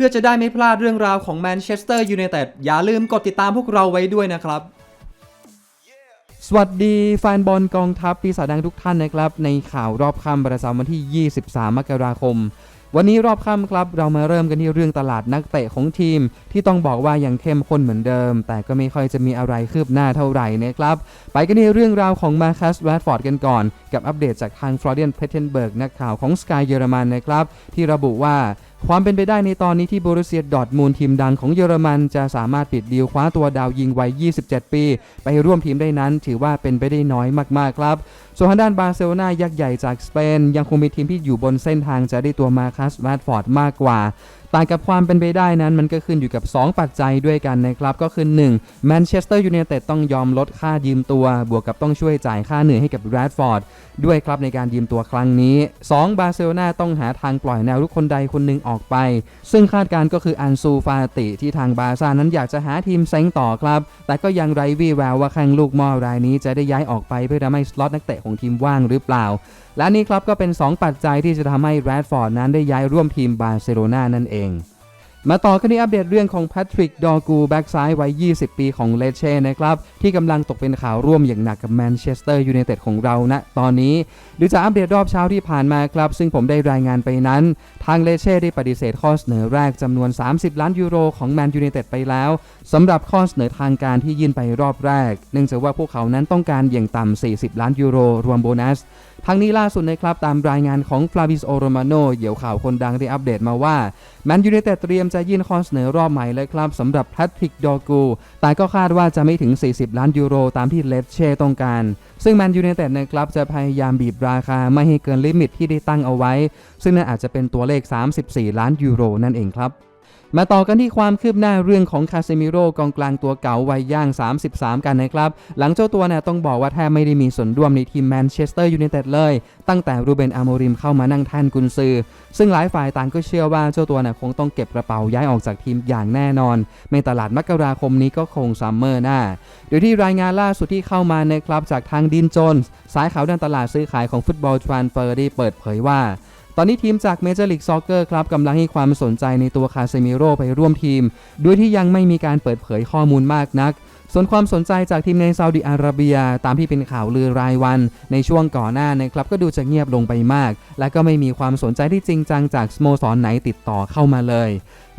พื่อจะได้ไม่พลาดเรื่องราวของแมนเชสเตอร์ยูไนเต็ดอย่าลืมกดติดตามพวกเราไว้ด้วยนะครับ สวัสดีแฟนบอลกองทัพปีศาจแดงทุกท่านนะครับ ในข่าวรอบค่ำประจำวันที่ 23 มกราคม วันนี้รอบค่ำครับ เรามาเริ่มกันที่เรื่องตลาดนักเตะของทีม ที่ต้องบอกว่ายังเข้มข้นเหมือนเดิม แต่ก็ไม่ค่อยจะมีอะไรคืบหน้าเท่าไหร่นะครับ ไปกันที่เรื่องราวของมาคัสแรดฟอร์ดกันก่อน กับอัปเดตจากทางฟลอเรียนเพเทนเบิร์กนักข่าวของสกายเยอรมันนะครับที่ระบุว่า ความเป็นไปได้ในตอนนี้ที่บรุเซียดอร์ทมูลทีมดังของเยอรมันจะสามารถปิดดีลคว้าตัวดาวยิงวัย 27 ปี ไปร่วมทีมได้นั้น ถือว่าเป็นไปได้น้อยมากๆครับ ส่วนทางด้านบาร์เซโลนายักษ์ใหญ่จากสเปน ยังคงมีทีมที่อยู่บนเส้นทางจะได้ตัวมาคัสแมดฟอร์ดมากกว่า ต่างกับความเป็นไปได้นั้นมันก็ขึ้นอยู่กับ 2 ปัจจัยด้วยกันนะครับ ก็คือ1แมนเชสเตอร์ยูไนเต็ดต้องยอมลดค่ายืมตัว บวกกับต้องช่วยจ่ายค่าเหนื่อยให้กับแรดฟอร์ดด้วยครับในการยืมตัวครั้งนี้ 2 บาร์เซโลนาต้องหาทางปล่อยแนวรุกคนใดคนหนึ่งออกไป ซึ่งคาดการก็คืออันซูฟาติที่ทางบาร์ซ่านั้นอยากจะหาทีมเซ้งต่อครับ แต่ก็ยังไร้วี่แววว่าแข้งลูกม่อรายนี้จะได้ย้ายออกไปเพื่อทำให้สล็อตนักเตะของทีมว่างหรือเปล่า และนี่ครับก็เป็น 2 ปัจจัยที่จะทำให้แรดฟอร์ดนั้นได้ย้ายร่วมทีมบาร์เซโลนานั่นเองมาต่อกันที่อัปเดตเรื่องของแพทริก ดอกูแบ็กซ้ายวัย 20 ปีของเลเช่นะครับ ที่กำลังตกเป็นข่าวร่วมอย่างหนักกับแมนเชสเตอร์ยูไนเต็ดของเราณตอนนี้ดูจากอัปเดตรอบเช้าที่ผ่านมาครับ ซึ่งผมได้รายงานไปนั้น ทางเลเช่ได้ปฏิเสธข้อเสนอแรกจำนวน 30 ล้านยูโรของแมนยูไนเต็ดไปแล้วสำหรับข้อเสนอทางการที่ยื่นไปรอบแรก เนื่องจากว่าพวกเขานั้นต้องการอย่างต่ำ40 ล้านยูโรรวมโบนัสทั้งนี้ล่าสุดนะครับตามรายงานของฟลาวิสโอโรมาโนเหยี่ยวข่าวคนดังได้อัปเดตมาว่าแมนยูไนเต็ดเตรียมจะยื่นข้อเสนอรอบใหม่เลยครับสำหรับแพทริกดอกู แต่ก็คาดว่าจะไม่ถึง 40 ล้านยูโรตามที่เลสเช่ต้องการ ซึ่งแมนยูไนเต็ดนะครับจะพยายามบีบราคาไม่ให้เกินลิมิตที่ได้ตั้งเอาไว้ ซึ่งนั่นอาจจะเป็นตัวเลข 34 ล้านยูโรนั่นเองครับ มาต่อกันที่ความคืบหน้าเรื่องของคาเซมิโร่กองกลางตัวเก่าวัยย่าง 33 กันนะครับ หลังเจ้าตัวเนี่ยต้องบอกว่าแทบไม่ได้มีส่วนร่วมในทีมแมนเชสเตอร์ยูไนเต็ดเลย ตั้งแต่รูเบนอาโมริมเข้ามานั่งแท่นกุนซือ ซึ่งหลายฝ่ายต่างก็เชื่อว่าเจ้าตัวเนี่ยคงต้องเก็บกระเป๋าย้ายออกจากทีมอย่างแน่นอน ในตลาดมกราคมนี้ก็คงซัมเมอร์หน้า โดยที่รายงานล่าสุดที่เข้ามานะครับจากทางดินโจนสายข่าวด้านตลาดซื้อขายของฟุตบอลทรานเฟอร์ได้เปิดเผยว่า ตอนนี้ทีมจากเมเจอร์ลีกซ็อกเกอร์ครับกำลังให้ความสนใจในตัวคาเซมิโร่ไปร่วมทีม ด้วยที่ยังไม่มีการเปิดเผยข้อมูลมากนัก ส่วนความสนใจจากทีมในซาอุดิอาระเบีย ตามที่เป็นข่าวลือรายวัน ในช่วงก่อนหน้านะครับก็ดูจะเงียบลงไปมาก และก็ไม่มีความสนใจที่จริงจังจากสโมสรไหนติดต่อเข้ามาเลย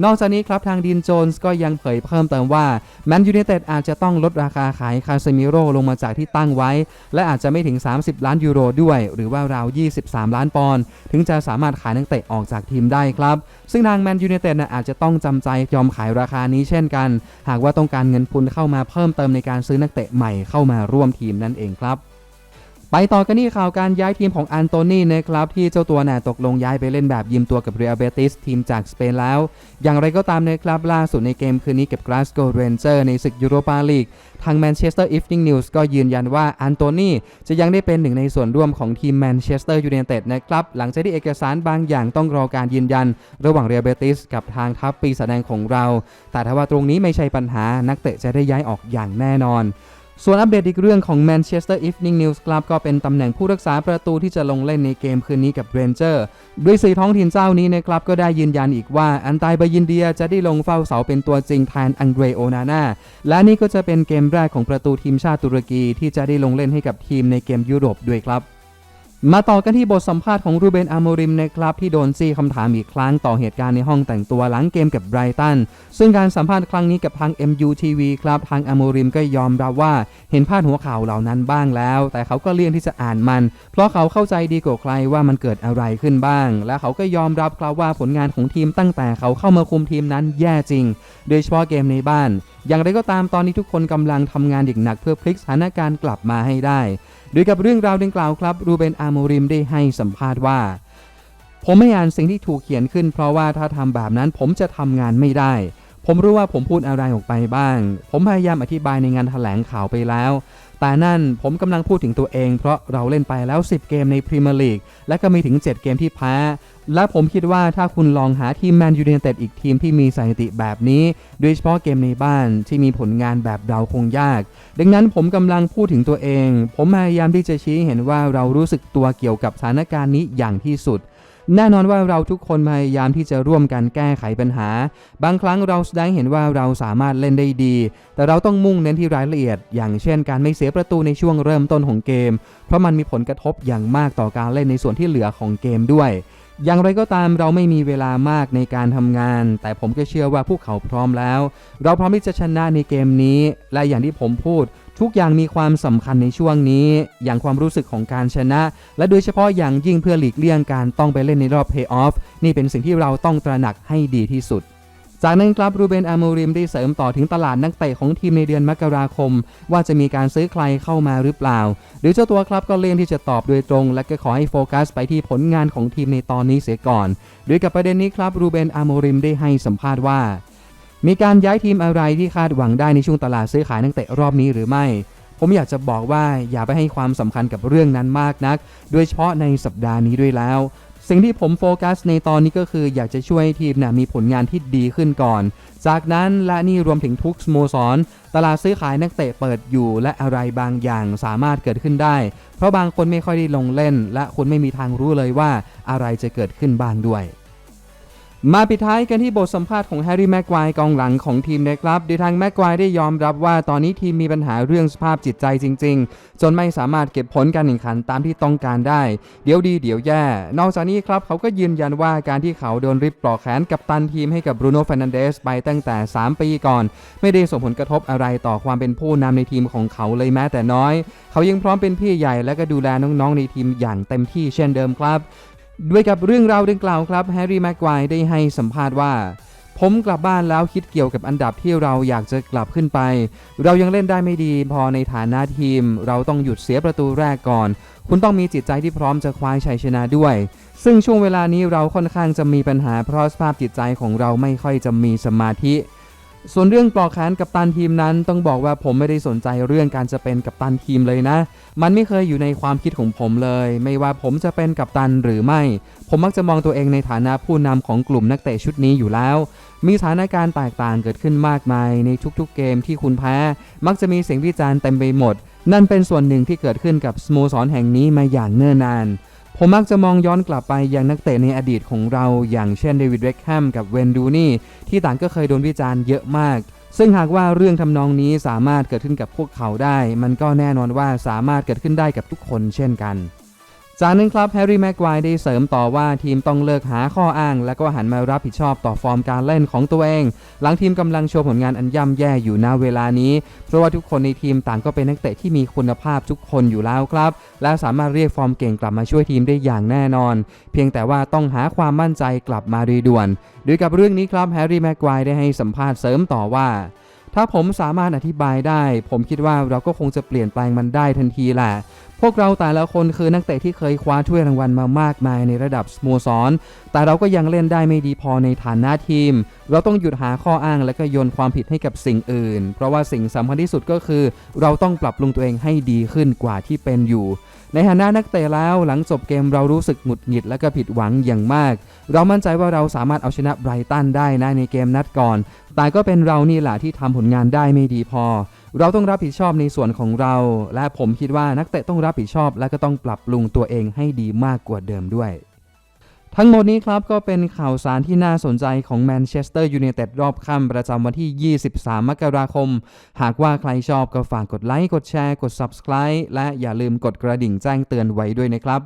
นอกจากนี้ครับทางดินโจนส์ก็ยังเผยเพิ่มเติมว่าแมนยูไนเต็ดอาจจะต้องลดราคาขายคาเซมิโร่ลงมาจากที่ตั้งไว้ และอาจจะไม่ถึง 30 ล้านยูโรด้วย หรือว่าราว 23 ล้านปอนด์ถึงจะสามารถขายนักเตะออกจากทีมได้ครับ ซึ่งทางแมนยูไนเต็ดอาจจะต้องจำใจยอมขายราคานี้เช่นกัน หากว่าต้องการเงินทุนเข้ามาเพิ่มเติมในการซื้อนักเตะใหม่เข้ามาร่วมทีมนั่นเองครับ ไปต่อกันที่ข่าวการย้ายทีมของอันโตนีนะครับที่เจ้าตัวน่ะตกลงย้ายไปเล่นแบบยืมตัวกับเรียลเบติสทีมจากสเปนแล้ว อย่างไรก็ตามนะครับล่าสุดในเกมคืนนี้กับกราสโกเรนเจอร์ในศึกยูโรปาลีกทางแมนเชสเตอร์อีฟนิงนิวส์ก็ยืนยันว่าอันโตนีจะยังได้เป็นหนึ่งในส่วนร่วมของทีมแมนเชสเตอร์ยูไนเต็ดนะครับหลังจากที่เอกสารบางอย่างต้องรอการยืนยัน ระหว่างเรียลเบติสกับทางทัพปีแสดงของเรา แต่ถ้าว่าตรงนี้ไม่ใช่ปัญหานักเตะจะได้ย้ายออกอย่างแน่นอน ส่วนอัปเดตอีกเรื่องของ Manchester Evening News Club ก็เป็นตำแหน่งผู้รักษาประตูที่จะลงเล่นในเกมคืนนี้กับเรนเจอร์ด้วยสื่อท้องถิ่นเจ้านี้นะครับก็ได้ยืนยันอีกว่าอันตายบายินเดียจะได้ลงเฝ้าเสาเป็นตัวจริงแทนอังเดรโอนาน่าและนี่ก็จะเป็นเกมแรกของประตูทีมชาติตุรกีที่จะได้ลงเล่นให้กับทีมในเกมยุโรปด้วยครับ มาต่อกันที่บทสัมภาษณ์ของรูเบนอาโมริมนะครับที่โดนจี้คำถามอีกครั้งต่อเหตุการณ์ในห้องแต่งตัวหลังเกมกับไบรตัน ซึ่งการสัมภาษณ์ครั้งนี้กับทาง MUTV ครับทางอาโมริมก็ยอมรับว่าเห็นพาดหัวข่าวเหล่านั้นบ้างแล้ว แต่เขาก็เลี่ยงที่จะอ่านมัน เพราะเขาเข้าใจดีกว่าใครว่ามันเกิดอะไรขึ้นบ้าง และเขาก็ยอมรับครับว่าผลงานของทีมตั้งแต่เขาเข้ามาคุมทีมนั้นแย่จริง โดยเฉพาะเกมในบ้าน อย่างไรก็ตามตอนนี้ทุกคนกำลังทำงานอย่างหนักเพื่อพลิกสถานการณ์กลับมาให้ได้โดยกับเรื่องราวดังกล่าวครับ รูเบนอาโมริมได้ให้สัมภาษณ์ว่า ผมไม่อ่านสิ่งที่ถูกเขียนขึ้น เพราะว่าถ้าทำแบบนั้นผมจะทำงานไม่ได้ ผมรู้ว่าผมพูดอะไรออกไปบ้าง ผมพยายามอธิบายในงานแถลงข่าวไปแล้ว แต่นั่นผมกำลังพูดถึงตัวเองเพราะเราเล่นไปแล้ว 10 เกมในพรีเมียร์ลีกและก็มีถึง 7 เกมที่แพ้ และผมคิดว่าถ้าคุณลองหาทีมแมนยูไนเต็ดอีกทีมที่มีสถิติแบบนี้ โดยเฉพาะเกมในบ้านที่มีผลงานแบบเราคงยาก ดังนั้นผมกำลังพูดถึงตัวเอง ผมพยายามที่จะชี้เห็นว่าเรารู้สึกตัวเกี่ยวกับสถานการณ์นี้อย่างที่สุด แน่นอนว่าเราทุกคนพยายามที่จะร่วมกันแก้ไขปัญหา บางครั้งเราแสดงเห็นว่าเราสามารถเล่นได้ดี แต่เราต้องมุ่งเน้นที่รายละเอียด อย่างเช่น การไม่เสียประตูในช่วงเริ่มต้นของเกม เพราะมันมีผลกระทบอย่างมากต่อการเล่นในส่วนที่เหลือของเกมด้วยอย่างไรก็ตามเราไม่มีเวลามากในการทำงาน แต่ผมก็เชื่อว่าพวกเขาพร้อมแล้ว เราพร้อมที่จะชนะในเกมนี้ และอย่างที่ผมพูด ทุกอย่างมีความสำคัญในช่วงนี้ อย่างความรู้สึกของการชนะ และโดยเฉพาะอย่างยิ่งเพื่อหลีกเลี่ยงการต้องไปเล่นในรอบเพย์ออฟนี่เป็นสิ่งที่เราต้องตระหนักให้ดีที่สุดจากนั้นครับรูเบนอาโมริมได้เสริมต่อถึงตลาดนักเตะของทีมในเดือนมกราคม ว่าจะมีการซื้อใครเข้ามาหรือเปล่า หรือเจ้าตัวครับก็เลี่ยงที่จะตอบโดยตรง และก็ขอให้โฟกัสไปที่ผลงานของทีมในตอนนี้เสียก่อน โดยกับประเด็นนี้ครับรูเบนอาโมริมได้ให้สัมภาษณ์ว่า มีการย้ายทีมอะไรที่คาดหวังได้ในช่วงตลาดซื้อขายนักเตะรอบนี้หรือไม่ ผมอยากจะบอกว่าอย่าไปให้ความสำคัญกับเรื่องนั้นมากนัก โดยเฉพาะในสัปดาห์นี้ด้วยแล้ว สิ่งที่ผมโฟกัสในตอนนี้ก็คืออยากจะช่วยทีมนะมีผลงานที่ดีขึ้นก่อน จากนั้นและนี่รวมถึงทุกสโมสร ตลาดซื้อขายนักเตะเปิดอยู่ และอะไรบางอย่างสามารถเกิดขึ้นได้ เพราะบางคนไม่ค่อยได้ลงเล่น และคุณไม่มีทางรู้เลยว่าอะไรจะเกิดขึ้นบ้างด้วย มาปิดท้ายกันที่บทสัมภาษณ์ของแฮร์รี่แม็กควายกองหลังของทีมนะครับโดยทางแม็กควายได้ยอมรับว่าตอนนี้ทีมมีปัญหาเรื่องสภาพจิตใจจริง ๆ จนไม่สามารถเก็บผลการแข่งขันตามที่ต้องการได้ เดี๋ยวดีเดี๋ยวแย่ นอกจากนี้ครับเขาก็ยืนยันว่าการที่เขาโดนริบปลอกแขนกับตันทีมให้กับบรูโน่ฟรนันเดสไปตั้งแต่ 3 ปีก่อน ไม่ได้ส่งผลกระทบอะไรต่อความเป็นผู้นำในทีมของเขาเลยแม้แต่น้อย เขายังพร้อมเป็นพี่ใหญ่และก็ดูแลน้องๆในทีมอย่างเต็มที่เช่นเดิมครับ ด้วยกับเรื่องราวดังกล่าวครับแฮร์รี่แม็กควายได้ให้สัมภาษณ์ว่า ผมกลับบ้านแล้วคิดเกี่ยวกับอันดับที่เราอยากจะกลับขึ้นไป เรายังเล่นได้ไม่ดี พอในฐานะทีม เราต้องหยุดเสียประตูแรกก่อน คุณต้องมีจิตใจที่พร้อมจะคว้าชัยชนะด้วย ซึ่งช่วงเวลานี้เราค่อนข้างจะมีปัญหาเพราะสภาพจิตใจของเราไม่ค่อยจะมีสมาธิ ส่วนเรื่องปลอกแขนกับตันทีมนั้น ต้องบอกว่าผมไม่ได้สนใจเรื่องการจะเป็นกัปตันทีมเลยนะ มันไม่เคยอยู่ในความคิดของผมเลย ไม่ว่าผมจะเป็นกัปตันหรือไม่ ผมมักจะมองตัวเองในฐานะผู้นำของกลุ่มนักเตะชุดนี้อยู่แล้ว มีสถานการณ์แตกต่างเกิดขึ้นมากมาย ในทุกๆเกมที่คุณแพ้ มักจะมีเสียงวิจารณ์เต็มไปหมด นั่นเป็นส่วนหนึ่งที่เกิดขึ้นกับสโมสรแห่งนี้มาอย่างเนิ่นนาน ผมมักจะมองย้อนกลับไปยังนักเตะในอดีตของเรา อย่างเช่นเดวิดเวคแฮมกับเวนดูนี่ ที่ต่างก็เคยโดนวิจารณ์เยอะมาก ซึ่งหากว่าเรื่องทำนองนี้สามารถเกิดขึ้นกับพวกเขาได้ มันก็แน่นอนว่าสามารถเกิดขึ้นได้กับทุกคนเช่นกัน จากนั้นครับแฮร์รี่แม็กควได้เสริมต่อว่าทีมต้องเลิกหาข้ออ้าง และก็หันมารับผิดชอบต่อฟอร์มการเล่นของตัวเอง หลังทีมกำลังโชว์ผลงานอันย่ำแย่อยู่ณเวลานี้ เพราะว่าทุกคนในทีมต่างก็เป็นนักเตะที่มีคุณภาพทุกคนอยู่แล้วครับ และสามารถเรียกฟอร์มเก่งกลับมาช่วยทีมได้อย่างแน่นอน เพียงแต่ว่าต้องหาความมั่นใจกลับมาโดยด่วนโดยกับเรื่องนี้ครับแฮร์รี่แม็กควได้ให้สัมภาษณ์เสริมต่อว่าถ้าผมสามารถอธิบายได้ ผมคิดว่าเราก็คงจะเปลี่ยนแปลงมันได้ทันทีแหละ พวกเราแต่ละคนคือนักเตะที่เคยคว้าถ้วยรางวัลมามากมายในระดับสโมสร แต่เราก็ยังเล่นได้ไม่ดีพอในฐานะทีม เราต้องหยุดหาข้ออ้างและก็โยนความผิดให้กับสิ่งอื่น เพราะว่าสิ่งสำคัญที่สุดก็คือ เราต้องปรับปรุงตัวเองให้ดีขึ้นกว่าที่เป็นอยู่ ในฐานะนักเตะแล้วหลังจบเกมเรารู้สึกหงุดหงิดและก็ผิดหวังอย่างมาก เรามั่นใจว่าเราสามารถเอาชนะไบรตันได้นะในเกมนัดก่อน แต่ก็เป็นเรานี่แหละที่ทำผลงานได้ไม่ดีพอเราต้องรับผิดชอบในส่วนของเรา และผมคิดว่านักเตะต้องรับผิดชอบ และก็ต้องปรับปรุงตัวเองให้ดีมากกว่าเดิมด้วย ทั้งหมดนี้ครับก็เป็นข่าวสารที่น่าสนใจของแมนเชสเตอร์ยูไนเต็ดรอบค่ำประจำวันที่ 23 มกราคม หากว่าใครชอบก็ฝากกดไลค์ กดแชร์ กด Subscribe และอย่าลืมกดกระดิ่งแจ้งเตือนไว้ด้วยนะครับ